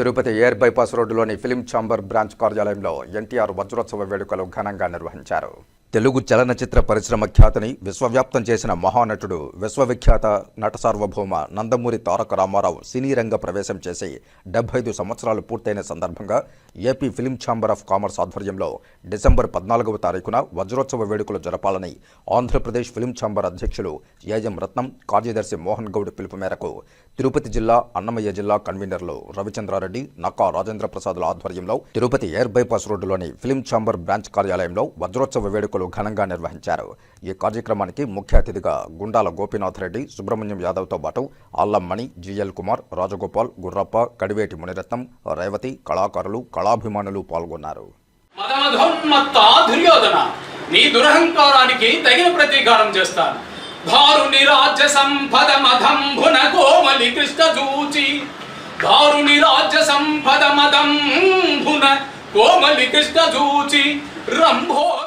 Tirupati air bypass రోడ్డులోని film chamber branch కార్యాలయంలో ఎన్టీఆర్ వజ్రోత్సవ వేడుకలు ఘనంగా నిర్వహించారు. తెలుగు చలనచిత్ర పరిశ్రమ ఖ్యాతిని విశ్వవ్యాప్తం చేసిన మహానటుడు విశ్వవిఖ్యాత నట సార్వభౌమ నందమూరి తారక రామారావు సినీ రంగ ప్రవేశం చేసి డెబ్బై ఐదు సంవత్సరాలు పూర్తయిన సందర్భంగా AP film chamber of commerce ఆధ్వర్యంలో డిసెంబర్ పద్నాలుగవ తారీఖున వజ్రోత్సవ వేడుకలు జరపాలని ఆంధ్రప్రదేశ్ ఫిలిం ఛాంబర్ అధ్యక్షులు ఏఎం రత్నం కార్యదర్శి మోహన్ గౌడ్ పిలుపు మేరకు తిరుపతి జిల్లా అన్నమయ్య జిల్లా కన్వీనర్లు రవిచంద్రారెడ్డి నక్కా రాజేంద్ర ప్రసాద్ల ఆధ్వర్యంలో తిరుపతి ఎయిర్ బైపాస్ రోడ్డులోని ఫిలిం ఛాంబర్ బ్రాంచ్ కార్యాలయంలో వజ్రోత్సవ వేడుకలు ఘనంగా నిర్వహించారు. ఈ కార్యక్రమానికి ముఖ్య అతిథిగా గుండాల గోపీనాథ్ రెడ్డి సుబ్రహ్మణ్యం యాదవ్తో పాటు అల్లంమణి జిఎల్ కుమార్ రాజగోపాల్ గుర్రప్ప కడివేటి మునిరత్నం రేవతి కళాకారులు కళాభిమానులు పాల్గొన్నారు. దుర్యోధన నీ దురహంకారానికి తగిన ప్రతీకారం చేస్తాను. దారుని రాజ్య సంపద మదంభున కోమలి కృష్ణ చూచి దారుని రాజ్య సంపద మదంభున కోమలి కృష్ణ చూచి రంభో